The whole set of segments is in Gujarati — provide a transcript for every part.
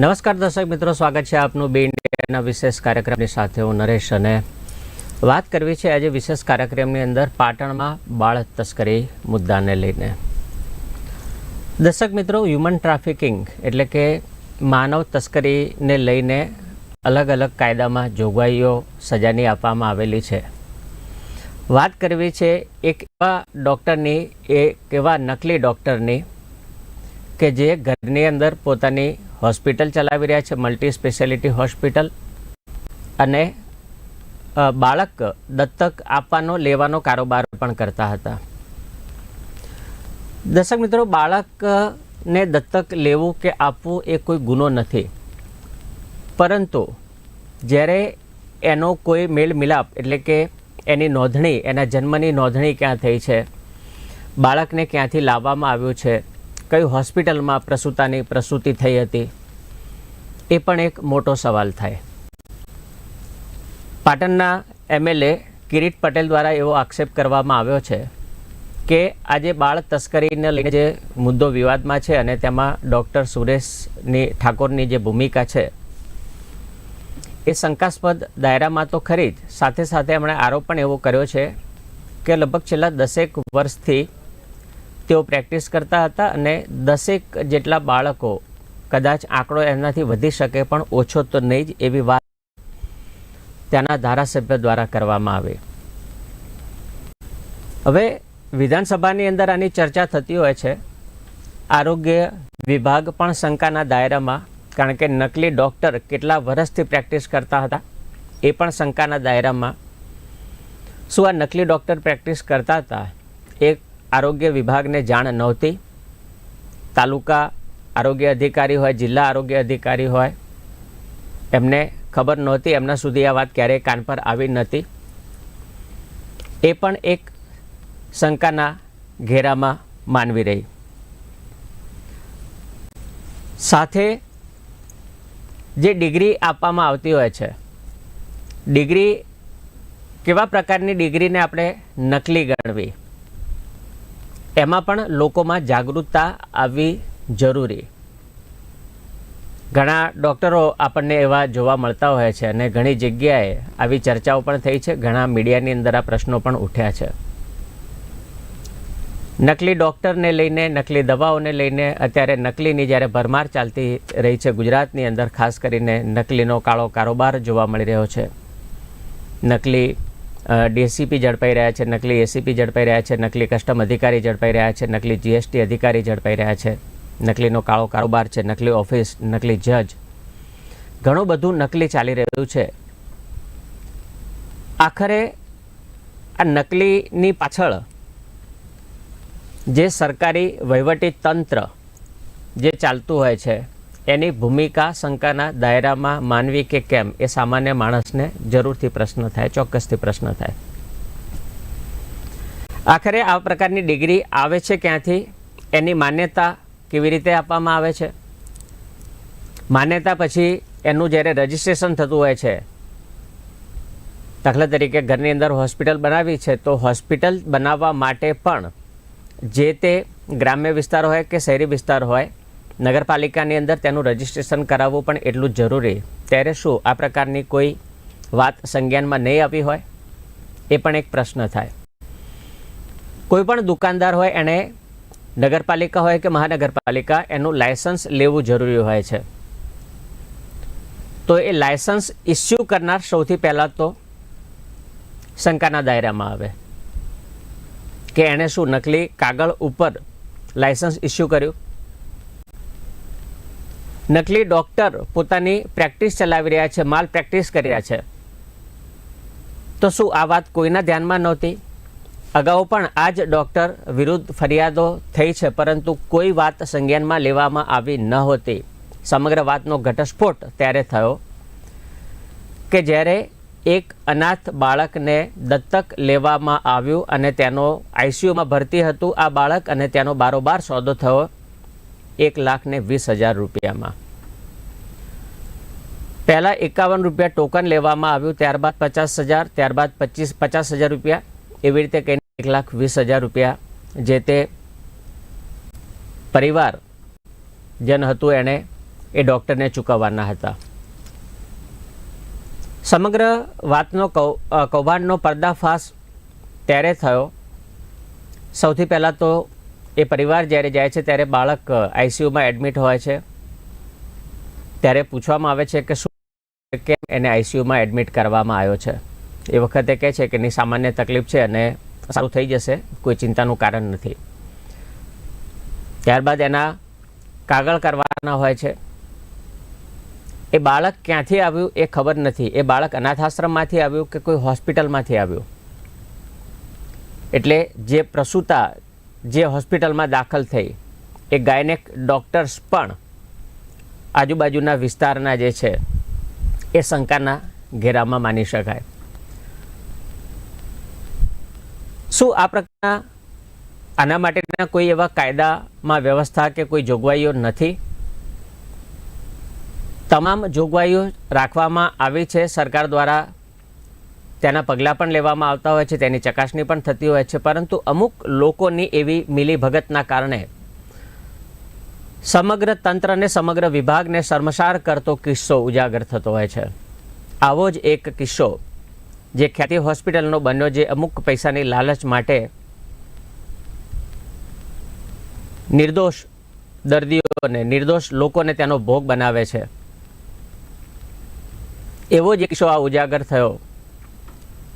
નમસ્કાર દર્શક મિત્રો, સ્વાગત છે આપનું બે ઇન્ડિયાના વિશેષ કાર્યક્રમની સાથે હું નરેશ અને વાત કરવી છે આજે વિશેષ કાર્યક્રમની અંદર પાટણમાં બાળ તસ્કરી મુદ્દાને લઈને. દર્શક મિત્રો હ્યુમન ટ્રાફિકિંગ એટલે કે માનવ તસ્કરીને લઈને અલગ અલગ કાયદામાં જોગવાઈઓ સજાની આપવામાં આવેલી છે. વાત કરવી છે એક એવા ડૉક્ટરની, એક એવા નકલી ડૉક્ટરની કે જે ઘરની અંદર પોતાની હોસ્પિટલ ચલાવી રહ્યા છે મલ્ટી સ્પેશિયાલિટી હોસ્પિટલ. અને બાળક દત્તક આપવાનો, લેવાનો કારોબાર પણ કરતા હતા. દર્શક મિત્રો, બાળકને દત્તક લેવું કે આપવું એ કોઈ ગુનો નથી. પરંતુ, જ્યારે એનો કોઈ મેળ મિલાપ, એટલે કે એની નોંધણી, એના જન્મની નોંધણી ક્યાં થઈ છે, બાળકને ક્યાંથી લાવવામાં આવ્યું છે કઈ હોસ્પિટલમાં પ્રસૂતાની પ્રસૂતિ થઈ હતી? એ પણ એક મોટો સવાલ થાય. પાટણના એમએલએ કિરીટ પટેલ દ્વારા એવો આક્ષેપ કરવામાં આવ્યો છે કે આજે બાળ તસ્કરીને લઈને જે મુદ્દો વિવાદમાં છે અને તેમાં ડૉક્ટર સુરેશની ઠાકોરની જે ભૂમિકા છે, એ શંકાસ્પદ દાયરામાં તો ખરી જ. સાથે સાથે એમણે આરોપ પણ એવો કર્યો છે કે લગભગ છેલ્લા દસેક વર્ષથી તેઓ પ્રેક્ટિસ કરતા હતા અને દસેક જેટલા બાળકો કદાચ આંકડો એમનાથી વધી શકે પણ ઓછો તો નહીં જ એવી વાત ત્યાંના ધારાસભ્ય દ્વારા કરવામાં આવી. હવે વિધાનસભાની અંદર આની ચર્ચા થતી હોય છે. આરોગ્ય વિભાગ પણ શંકાના દાયરામાં કારણ કે નકલી ડૉક્ટર કેટલા વર્ષથી પ્રેક્ટિસ કરતા હતા એ પણ શંકાના દાયરામાં. શું આ નકલી ડૉક્ટર પ્રેક્ટિસ કરતા હતા? એ આરોગ્ય વિભાગને જાણ નહોતી. તાલુકા આરોગ્ય અધિકારી હોય, જિલ્લા આરોગ્ય અધિકારી હોય, એમને ખબર નહોતી, એમના સુધી આ વાત ક્યારેય કાન પર આવી નહોતી. એ પણ એક શંકાના ઘેરામાં માનવી રહી. સાથે જે ડિગ્રી આપવામાં આવતી હોય છે, ડિગ્રી કેવા પ્રકારની ડિગ્રીને આપણે નકલી ગણવી? એમાં પણ લોકોમાં જાગૃતતા આવવી જરૂરી. ઘણા ડૉક્ટરો આપણને એવા જોવા મળતા હોય છે અને ઘણી જગ્યાએ આવી ચર્ચાઓ પણ થઈ છે. ઘણા મીડિયાની અંદર આ પ્રશ્નો પણ ઉઠ્યા છે. નકલી ડૉક્ટરને લઈને, નકલી દવાઓને લઈને અત્યારે નકલીની જ્યારે ભરમાર ચાલતી રહી છે ગુજરાતની અંદર, ખાસ કરીને નકલીનો કાળો કારોબાર જોવા મળી રહ્યો છે. નકલી ડીએસીપી ઝડપાઈ રહ્યા છે, નકલી એસીપી ઝડપાઈ રહ્યા છે, નકલી કસ્ટમ અધિકારી ઝડપાઈ રહ્યા છે, નકલી જીએસટી અધિકારી ઝડપાઈ રહ્યા છે, નકલીનો કાળો કારોબાર છે, નકલી ઓફિસ, નકલી જજ. ઘણું બધું નકલી ચાલી રહ્યું છે. આખરે આ નકલીની પાછળ જે સરકારી વહીવટી તંત્ર જે ચાલતું હોય છે એની ભૂમિકા શંકાના દાયરામાં માનવી કે કેમ એ સામાન્ય માણસને જરૂરથી પ્રશ્ન થાય, ચોક્કસથી પ્રશ્ન થાય. આખરે આ પ્રકારની ડિગ્રી આવે છે ક્યાંથી? એની માન્યતા કેવી રીતે આપવામાં આવે છે? માન્યતા પછી એનું જ્યારે રજિસ્ટ્રેશન થતું હોય છે, દાખલા તરીકે ઘરની અંદર હોસ્પિટલ બનાવી છે, તો હોસ્પિટલ બનાવવા માટે પણ જે તે ગ્રામ્ય વિસ્તાર હોય કે શહેરી વિસ્તાર હોય નગરપાલિકાની અંદર તેનું રજિસ્ટ્રેશન કરાવવું પણ એટલું જરૂરી. ત્યારે શું આ પ્રકારની કોઈ વાત સંજ્ઞાનમાં નહીં આવી હોય? એ પણ એક પ્રશ્ન થાય. કોઈ પણ દુકાનદાર હોય એણે નગરપાલિકા હોય કે મહાનગરપાલિકા, એનું લાયસન્સ લેવું જરૂરી હોય છે. તો એ લાયસન્સ ઇસ્યુ કરનાર સૌથી પહેલાં તો શંકાના દાયરામાં આવે કે એણે શું નકલી કાગળ ઉપર લાયસન્સ ઇસ્યુ કર્યું? નકલી ડૉક્ટર પોતાની પ્રેક્ટિસ ચલાવી રહ્યા છે, માલ પ્રેક્ટિસ કરી રહ્યા છે. તો શું આ વાત કોઈના ધ્યાનમાં નહોતી? અગાઉ પણ આ જ ડૉક્ટર વિરુદ્ધ ફરિયાદો થઈ છે, પરંતુ કોઈ વાત સંજ્ઞાનમાં લેવામાં આવી ન હોતી. સમગ્ર વાતનો ઘટસ્ફોટ ત્યારે થયો કે જ્યારે એક અનાથ બાળકને દત્તક લેવામાં આવ્યું અને તેનો આઈસીયુમાં ભરતી હતું, આ બાળક અને તેનો બારોબાર સોદો થયો એક લાખ ને વીસ હજાર રૂપિયામાં. પહેલાં એકાવન રૂપિયા ટોકન લેવામાં આવ્યું, ત્યારબાદ પચાસ હજાર, ત્યારબાદ પચીસ, પચાસ હજાર રૂપિયા. એવી રીતે કહીને એક લાખ વીસ હજાર રૂપિયા જે તે પરિવાર જેન હતું, એણે એ ડૉક્ટરને ચૂકવવાના હતા. સમગ્ર વાતનો કૌ કૌભાંડનો પર્દાફાશ ત્યારે થયો. સૌથી પહેલાં તો એ પરિવાર જ્યારે જાય છે ત્યારે બાળક આઈસીયુમાં એડમિટ હોય છે. ત્યારે પૂછવામાં આવે છે કે શું કેમ એને આઈસીયુમાં એડમિટ કરવામાં આવ્યો છે. એ વખતે કહે છે કે એની સામાન્ય તકલીફ છે અને સારું થઈ જશે, કોઈ ચિંતાનું કારણ નથી. ત્યારબાદ એના કાગળ કરવાના હોય છે. એ બાળક ક્યાંથી આવ્યું એ ખબર નથી. એ બાળક અનાથાશ્રમમાંથી આવ્યું કે કોઈ હોસ્પિટલમાંથી આવ્યું? એટલે જે પ્રસૂતા જે હોસ્પિટલમાં દાખલ થઈ, એ ગાયનેક ડૉક્ટર્સ પણ આજુબાજુના વિસ્તારના જે છે, એ શંકાના ઘેરામાં માની શકાય. શું આ પ્રકારના આના માટેના કોઈ એવા કાયદામાં વ્યવસ્થા કે કોઈ જોગવાઈઓ નથી? તમામ જોગવાઈઓ રાખવામાં આવી છે સરકાર દ્વારા તેના પગલાં પણ લેવામાં આવતા હોય છે, તેની ચકાસણી પણ થતી હોય છે, પરંતુ અમુક લોકોની એવી મિલીભગતના કારણે સમગ્ર તંત્રને, સમગ્ર વિભાગને શર્મસાર કરતો કિસ્સો ઉજાગર થતો હોય છે. આવો જ એક કિસ્સો જે ખ્યાતિ હોસ્પિટલનો બન્યો, જે અમુક પૈસાની લાલચ માટે નિર્દોષ દર્દીઓને, નિર્દોષ લોકોને તેનો ભોગ બનાવે છે. એવો જ કિસ્સો આ ઉજાગર થયો.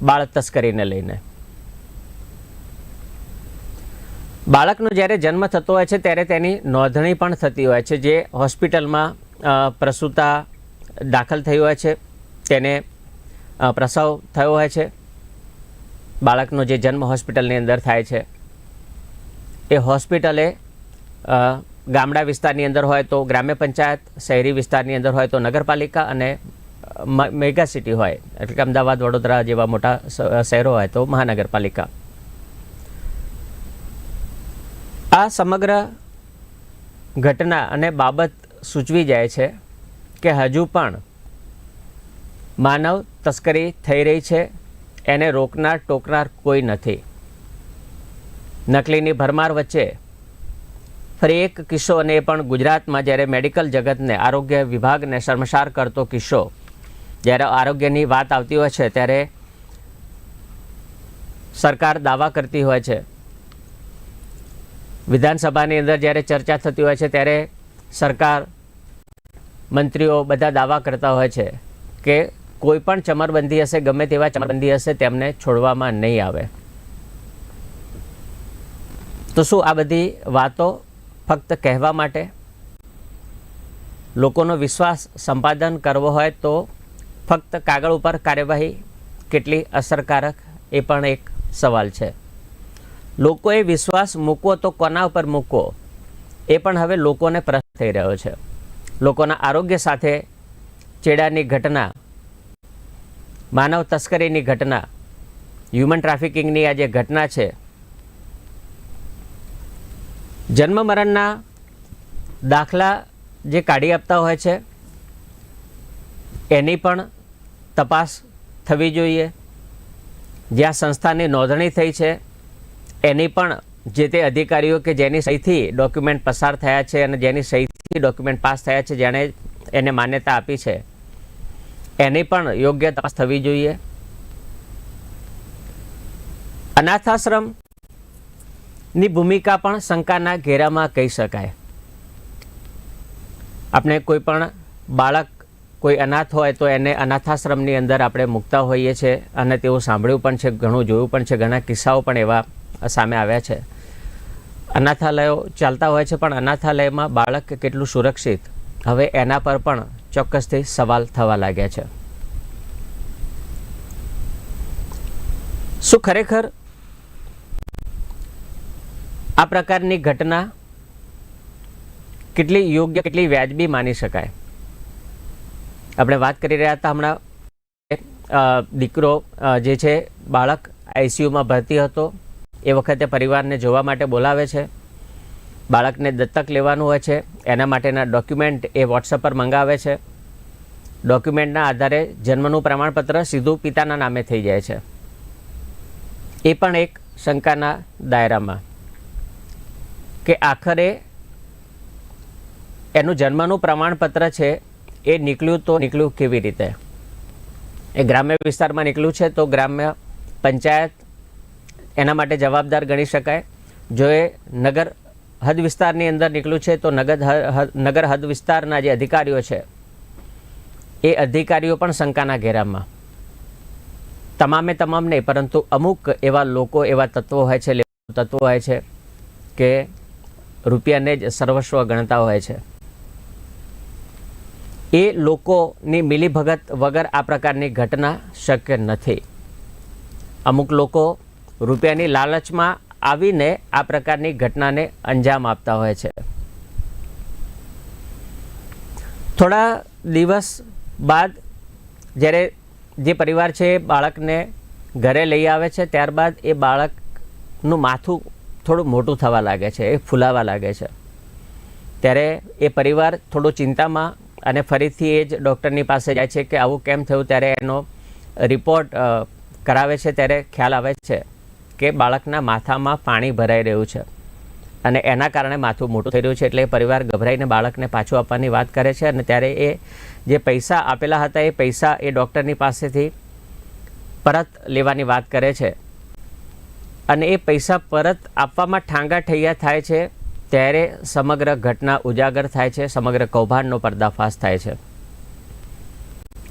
બાળક તસ્કરીને લઈને. બાળકનો જ્યારે જન્મ થતો હોય છે, ત્યારે તેની નોંધણી પણ થતી હોય છે, જે હોસ્પિટલમાં પ્રસૂતા દાખલ થઈ હોય છે, તેને પ્રસવ થયો હોય છે. બાળકનો જે જન્મ હોસ્પિટલની અંદર થાય છે, એ હોસ્પિટલે ગામડા વિસ્તારની અંદર હોય તો ગ્રામ્ય પંચાયત, શહેરી વિસ્તારની અંદર હોય તો નગરપાલિકા અને મેગા સિટી હોય. એટલે કે અમદાવાદ, વડોદરા જેવા મોટા શહેરો હોય તો મહાનગરપાલિકા. આ સમગ્ર ઘટના અને બાબત સૂચવી જાય છે કે હજુ પણ માનવ તસ્કરી થઈ રહી છે. એને રોકનાર, ટોકનાર કોઈ નથી. નકલીની ભરમાર વચ્ચે ફરી એક કિસ્સો અને એ પણ ગુજરાતમાં જ્યારે મેડિકલ જગતને આરોગ્ય વિભાગને શર્મસાર કરતો કિસ્સો જ્યારે આરોગ્યની વાત આવતી હોય છે, ત્યારે સરકાર દાવા કરતી હોય છે. વિધાનસભાની અંદર જ્યારે ચર્ચા થતી હોય છે, ત્યારે સરકાર મંત્રીઓ બધા દાવા કરતા હોય છે કે કોઈ પણ ચમરબંધી હશે, ગમે તેવા ચમરબંધી હશે, તેમને છોડવામાં નહીં આવે. તો શું આ બધી વાતો ફક્ત કહેવા માટે? લોકોનો વિશ્વાસ સંપાદન કરવો હોય તો ફક્ત કાગળ ઉપર કાર્યવાહી કેટલી અસરકારક એ પણ એક સવાલ છે. લોકોએ વિશ્વાસ મૂકવો તો કોના ઉપર મૂકવો? એ પણ હવે લોકોને પ્રશ્ન થઈ રહ્યો છે. લોકોના આરોગ્ય સાથે ચેડાની ઘટના, માનવ તસ્કરીની ઘટના હ્યુમન ટ્રાફિકિંગની આ જે ઘટના છે, જન્મ મરણના દાખલા જે કાઢી આપતા હોય છે, એની પણ તપાસ થવી જોઈએ. જ્યાં સંસ્થાની નોંધણી થઈ છે, એની પણ જે તે અધિકારીઓ કે જેની સહીથી ડોક્યુમેન્ટ પસાર થયા છે અને જેની સહીથી ડોક્યુમેન્ટ પાસ થયા છે, જેણે એને માન્યતા આપી છે. એની પણ યોગ્ય તપાસ થવી જોઈએ. અનાથાશ્રમની ભૂમિકા પણ શંકાના ઘેરામાં કહી શકાય. આપણે કોઈ પણ બાળક કોઈ અનાથ હોય તો એને અનાથાશ્રમની અંદર આપણે મૂકતા હોઈએ છીએ અને તેવું સાંભળ્યું પણ છે, ઘણું જોયું પણ છે, ઘણા કિસ્સાઓ પણ એવા સામે આવ્યા છે. અનાથાલયો ચાલતા હોય છે, પણ અનાથાલયમાં બાળક કેટલું સુરક્ષિત? હવે એના પર પણ ચોક્કસથી સવાલ થવા લાગ્યા છે. શું ખરેખર આ પ્રકારની ઘટના કેટલી યોગ્ય, કેટલી વ્યાજબી માની શકાય? આપણે વાત કરી રહ્યા હતા હમણાં દીકરો જે છે, બાળક આઈસીયુમાં ભરતી હતો, એ વખતે પરિવારને જોવા માટે બોલાવે છે. બાળકને દત્તક લેવાનું હોય છે, એના માટેના ડોક્યુમેન્ટ એ વોટ્સઅપ પર મંગાવે છે. ડોક્યુમેન્ટના આધારે જન્મનું પ્રમાણપત્ર સીધું પિતાના નામે થઈ જાય છે. એ પણ એક શંકાના દાયરામાં, કે આખરે એનું જન્મનું પ્રમાણપત્ર છે એ નીકળ્યું તો નીકળ્યું કેવી રીતે? એ ગ્રામ્ય વિસ્તારમાં નીકળ્યું છે તો ગ્રામ્ય પંચાયત એના માટે જવાબદાર ગણી શકાય. જો એ નગર હદ વિસ્તારની અંદર નીકળ્યું છે તો નગર નગર હદ વિસ્તારના જે અધિકારીઓ છે, એ અધિકારીઓ પણ શંકાના ઘેરામાં. તમામે તમામ નહીં, પરંતુ અમુક એવા લોકો, એવા તત્વો હોય છે તત્વો હોય છે કે રૂપિયાને જ સર્વસ્વ ગણતા હોય છે. એ લોકોની મિલીભગત વગર આ પ્રકારની ઘટના શક્ય નથી. અમુક લોકો રૂપિયાની લાલચમાં આવીને આ પ્રકારની ઘટનાને અંજામ આપતા હોય છે. થોડા દિવસ બાદ જ્યારે જે પરિવાર છે એ બાળકને ઘરે લઈ આવે છે, ત્યારબાદ એ બાળકનું માથું થોડું મોટું થવા લાગે છે, એ ફૂલાવા લાગે છે. ત્યારે એ પરિવાર થોડો ચિંતામાં અને ફરીથી એ જ ડૉક્ટરની પાસે જાય છે કે આવું કેમ થયું ત્યારે એનો રિપોર્ટ કરાવે છે ત્યારે ખ્યાલ આવે છે કે બાળકના માથામાં પાણી ભરાઈ રહ્યું છે અને એના કારણે માથું મોટું થઈ રહ્યું છે એટલે પરિવાર ગભરાઈને બાળકને પાછું આપવાની વાત કરે છે અને ત્યારે એ જે પૈસા આપેલા હતા એ પૈસા એ ડૉક્ટરની પાસેથી પરત લેવાની વાત કરે છે. અને એ પૈસા પરત આપવામાં ઠાંગા ઠૈયા થાય છે ત્યારે સમગ્ર ઘટના ઉજાગર થાય છે, સમગ્ર કૌભાંડનો પર્દાફાશ થાય છે.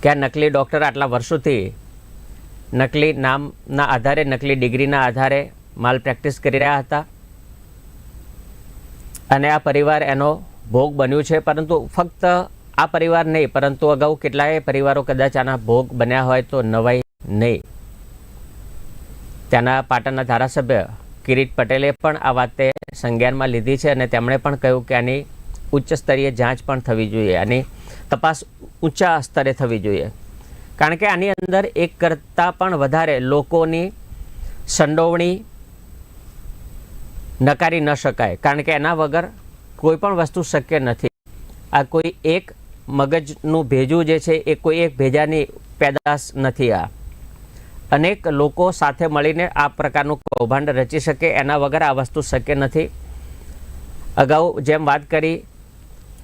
કે આ નકલી ડૉક્ટર આટલા વર્ષોથી નકલી નામના આધારે, નકલી ડિગ્રીના આધારે માલ પ્રેક્ટિસ કરી રહ્યા હતા. અને આ પરિવાર એનો ભોગ બન્યું છે, પરંતુ ફક્ત આ પરિવાર નહીં, પરંતુ અગાઉ કેટલાય પરિવારો કદાચ આના ભોગ બન્યા હોય તો નવાઈ નહીં. ત્યાંના પાટણના ધારાસભ્ય કિરીટ પટેલે પણ આ વાતે સંજ્ઞાનમાં લીધી છે અને તેમણે પણ કહ્યું કે આની ઉચ્ચ સ્તરીય જાંચ પણ થવી જોઈએ. આની તપાસ ઊંચા સ્તરે થવી જોઈએ. કારણ કે આની અંદર એક કરતાં પણ વધારે લોકોની સંડોવણી નકારી ન શકાય. કારણ કે એના વગર કોઈ પણ વસ્તુ શક્ય નથી. આ કોઈ એક મગજનું ભેજું જે છે એ કોઈ એક ભેજાની પેદાશ નથી આ. અનેક લોકો સાથે મળીને આ પ્રકારનું કૌભાંડ રચી શકે, એના વગર આ વસ્તુ શક્ય નથી. અગાઉ જેમ વાત કરી,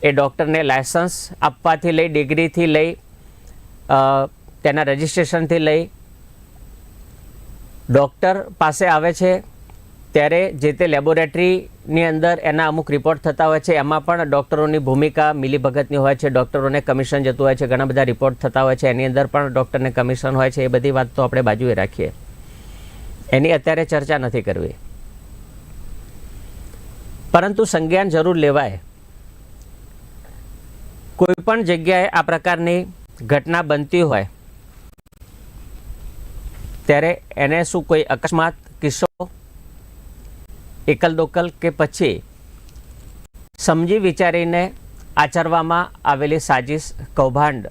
એ ડૉક્ટરને લાયસન્સ આપવાથી લઈ, ડિગ્રીથી લઈ તેના રજિસ્ટ્રેશનથી લઈ, ડૉક્ટર પાસે આવે છે ત્યારે જે તે લેબોરેટરીની અંદર એના અમુક રિપોર્ટ થતા હોય છે, એમાં પણ ડૉક્ટરોની ભૂમિકા મિલીભગતની હોય છે, ડૉક્ટરોને કમિશન જતું હોય છે, ઘણા બધા રિપોર્ટ થતા હોય છે, એની અંદર પણ ડૉક્ટરને કમિશન હોય છે, એ બધી વાત તો આપણે બાજુએ રાખીએ. એની અત્યારે ચર્ચા નથી કરવી. પરંતુ સંજ્ઞાન જરૂર લેવાય. કોઈ પણ જગ્યાએ આ પ્રકારની ઘટના બનતી હોય, ત્યારે એને શું કોઈ અકસ્માત, કિસ્સો એકલ દોકલ કે પછી સમજી વિચારીને આચરવામાં આવેલી સાજિશ કૌભાંડ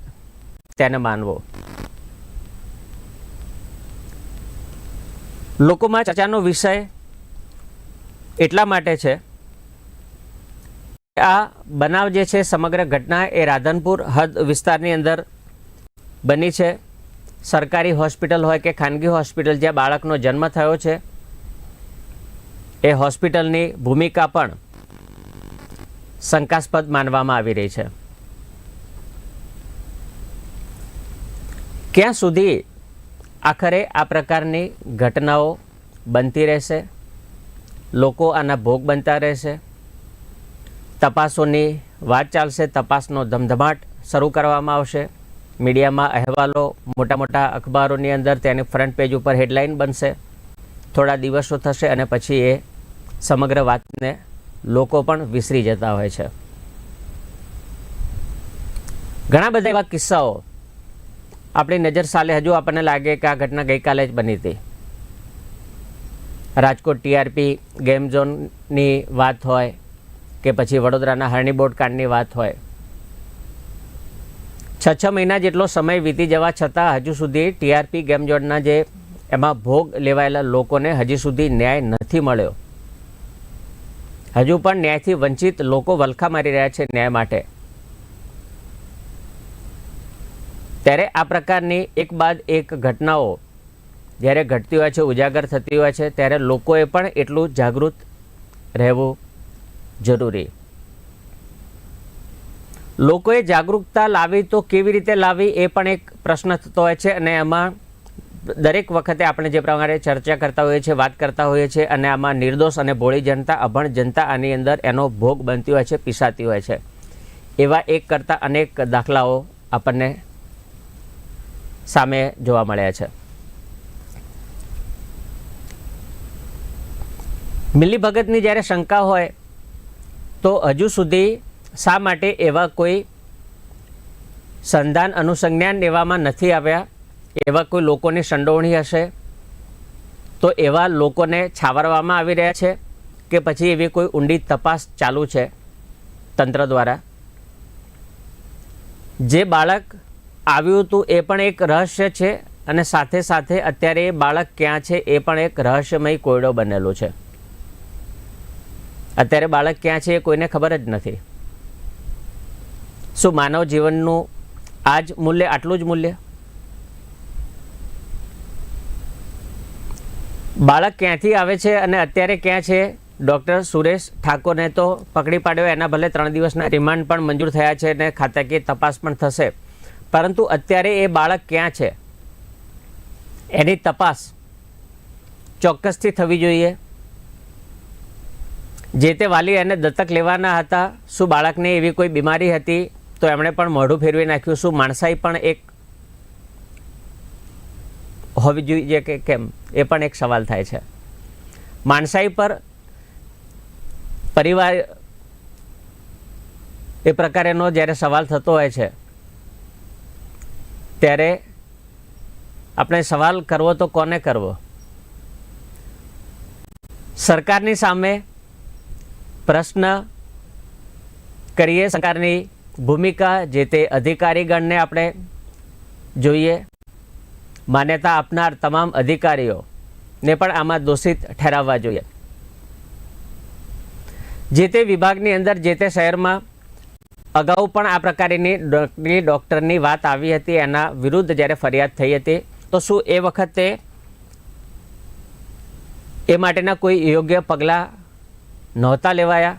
તેને માનવો. લોકોમાં ચર્ચાનો વિષય એટલા માટે છે આ બનાવ જે છે સમગ્ર ઘટના એ રાધનપુર હદ વિસ્તારની અંદર બની છે. સરકારી હોસ્પિટલ હોય કે ખાનગી હોસ્પિટલ જ્યાં બાળકનો જન્મ થયો છે એ હોસ્પિટલની ભૂમિકા પણ શંકાસ્પદ માનવામાં આવી રહી છે. ક્યાં સુધી આખરે આ પ્રકારની ઘટનાઓ બનતી રહેશે? લોકો આના ભોગ બનતા રહેશે? તપાસોની વાત ચાલશે, તપાસનો ધમધમાટ શરૂ કરવામાં આવશે. મીડિયામાં અહેવાલો મોટા મોટા અખબારોની અંદર તેની ફ્રન્ટ પેજ ઉપર હેડલાઇન બનશે. થોડા દિવસો થશે અને પછી એ સમગ્ર વાતને લોકો પણ વિસરી જતા હોય છે. ઘણા બધા એવા કિસ્સાઓ આપણી નજર સાલે હજુ આપણને લાગે કે આ ઘટના ગઈકાલે જ બની હતી. રાજકોટ ટીઆરપી ગેમ ઝોનની વાત હોય કે પછી વડોદરાના હરણીબોટ કાંડની વાત હોય. છ છ મહિના જેટલો સમય વીતી જવા છતાં હજુ સુધી ટીઆરપી ગેમ ઝોનના જે એમાં ભોગ લેવાયેલા લોકોને હજી સુધી ન્યાય નથી મળ્યો. હજુ પણ ન્યાયથી વંચિત લોકો વલખા મારી રહ્યા છે ન્યાય માટે. ત્યારે આ પ્રકારની એક બાદ એક ઘટનાઓ જ્યારે ઘટતી હોય છે, ઉજાગર થતી હોય છે, ત્યારે લોકોએ પણ એટલું જાગૃત રહેવું જરૂરી. લોકોએ જાગૃતતા લાવી તો કેવી રીતે લાવી એ પણ એક પ્રશ્ન થતો હોય છે અને એમાં દરેક વખતે આપણે જે પ્રમાણે ચર્ચા કરતા હોઈએ છીએ, વાત કરતા હોઈએ છીએ અને આમાં નિર્દોષ અને ભોળી જનતા, અભણ જનતા આની અંદર એનો ભોગ બનતી હોય છે, પીસાતી હોય છે. એવા એક કરતાં અનેક દાખલાઓ આપણને સામે જોવા મળ્યા છે. મિલી ભગતની જ્યારે શંકા હોય, તો હજુ સુધી શા માટે એવા કોઈ સંધાન અનુસંજ્ઞાન એવામાં નથી આવ્યા? એવા કોઈ લોકોની સંડોવણી હશે? તો એવા લોકોને છાવરવામાં આવી રહ્યા છે કે પછી એવી કોઈ ઊંડી તપાસ ચાલુ છે તંત્ર દ્વારા? જે બાળક આવ્યું હતું એ પણ એક રહસ્ય છે અને સાથે સાથે અત્યારે એ બાળક ક્યાં છે એ પણ એક રહસ્યમય કોયડો બનેલો છે. અત્યારે બાળક ક્યાં છે એ કોઈને ખબર જ નથી. શું માનવ જીવનનું આ જ મૂલ્ય આટલું જ મૂલ્ય? બાળક ક્યાંથી આવે છે અને અત્યારે ક્યાં છે? ડૉક્ટર સુરેશ ઠાકોરને તો પકડી પાડ્યો. એના ભલે ત્રણ દિવસના રિમાન્ડ પણ મંજૂર થયા છે અને ખાતાકીય તપાસ પણ થશે. પરંતુ અત્યારે એ બાળક ક્યાં છે? એની તપાસ ચોક્કસથી થવી જોઈએ. જે તે વાલી એને દત્તક લેવાના હતા, શું બાળકને એવી કોઈ બીમારી હતી? તો એમણે પણ મોઢું ફેરવી નાખ્યું. શું માણસાઈ પણ એક હોવી જોઈએ કે કેમ? એ પણ એક સવાલ થાય છે. માણસાઈ પર પરિવાર એ પ્રકારેનો જ્યારે સવાલ થતો હોય છે, ત્યારે આપણે સવાલ કરવો તો કોને કરવો? સરકારની સામે પ્રશ્ન કરીએ, સરકારની ભૂમિકા જે તે અધિકારીગણને આપણે જોઈએ માન્યતા આપનાર તમામ અધિકારીઓને પણ આમાં દોષિત ઠેરાવવા જોઈએ. જે તે વિભાગની અંદર, જે તે શહેરમાં અગાઉ પણ આ પ્રકારની ડૉક્ટરની વાત આવી હતી, એના વિરુદ્ધ જ્યારે ફરિયાદ થઈ હતી, તો શું એ વખતે એ માટેના કોઈ યોગ્ય પગલાં નહોતા લેવાયા?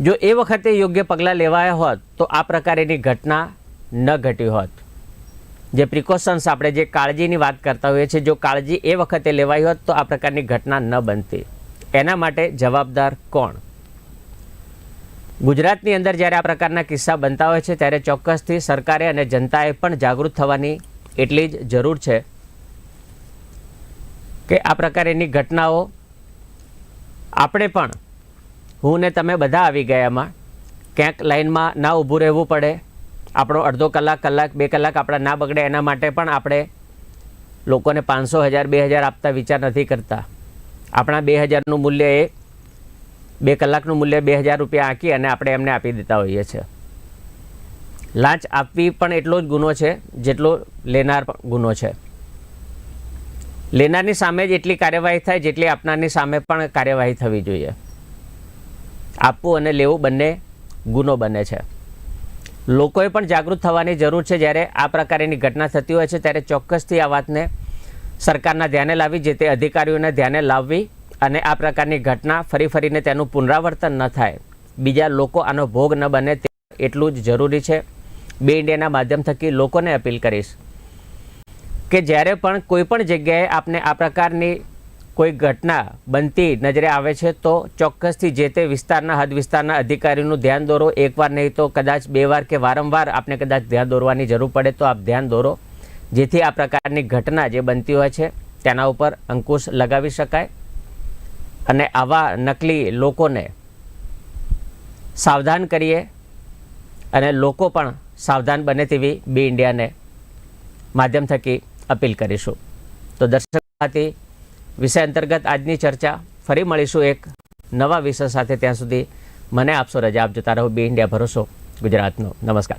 જો એ વખતે યોગ્ય પગલાં લેવાયા હોત, તો આ પ્રકારેની ઘટના ન ઘટી હોત. જે પ્રિકોશન્સ આપણે જે કાળજીની વાત કરતા હોઈએ છીએ, જો કાળજી એ વખતે લેવાઈ હોત તો આ પ્રકારની ઘટના ન બનતી. એના માટે જવાબદાર કોણ? ગુજરાતની અંદર જ્યારે આ પ્રકારના કિસ્સા બનતા હોય છે, ત્યારે ચોક્કસથી સરકારે અને જનતાએ પણ જાગૃત થવાની એટલી જ જરૂર છે કે આ પ્રકારેની ઘટનાઓ આપણે પણ, હું ને તમે બધા આવી ગયામાં ક્યાંક લાઈનમાં ના ઊભું રહેવું પડે આપણો અડધો કલાક કલાક, બે કલાક આપણા ના બગડે એના માટે પણ આપણે લોકોને પાંચસો હજાર, બે હજાર આપતા વિચાર નથી કરતા. આપણા બે હજારનું મૂલ્ય એ બે કલાકનું મૂલ્ય બે હજાર રૂપિયા આંકી અને આપણે એમને આપી દેતા હોઈએ છીએ લાંચ આપવી પણ એટલો જ ગુનો છે જેટલો લેનાર ગુનો છે. લેનારની સામે જ એટલી કાર્યવાહી થાય જેટલી આપનારની સામે પણ કાર્યવાહી થવી જોઈએ. આપવું અને લેવું બંને ગુનો બને છે. લોકોએ પણ જાગૃત થવાની જરૂર છે જ્યારે આ પ્રકારની ઘટના થતી હોય છે ત્યારે ચોક્કસથી આ વાતને સરકારના ધ્યાને લાવી, જે તે અધિકારીઓને ધ્યાને લાવવી અને આ પ્રકારની ઘટના ફરી ફરીને તેનું પુનરાવર્તન ન થાય. બીજા લોકો આનો ભોગ ન બને તે એટલું જ જરૂરી છે. બે ઇન્ડિયાના માધ્યમ થકી લોકોને અપીલ કરીશ કે જ્યારે પણ કોઈ પણ જગ્યાએ આપને આ પ્રકારની કોઈ ઘટના બનતી નજરે આવે છે તો ચોક્કસથી જે તે વિસ્તારના હદ વિસ્તારના અધિકારીનું ધ્યાન દોરો. એકવાર નહીં તો કદાચ બે વાર કે વારંવાર આપને કદાચ ધ્યાન દોરવાની જરૂર પડે તો આપ ધ્યાન દોરો. જેથી આ પ્રકારની ઘટના જે બનતી હોય છે તેના ઉપર અંકુશ લગાવી શકાય અને આવા નકલી લોકોને સાવધાન કરીએ અને લોકો પણ સાવધાન બને તેવી બી ઇન્ડિયાને માધ્યમ થકી અપીલ કરીશું. તો દર્શક વિષય અંતર્ગત આજની ચર્ચા. ફરી મળીશું એક નવા વિષય સાથે ત્યાં સુધી. મને આપશો રજા, આપ જતા રહો. બી ઇન્ડિયા ભરોસો. ગુજરાતનો. નમસ્કાર.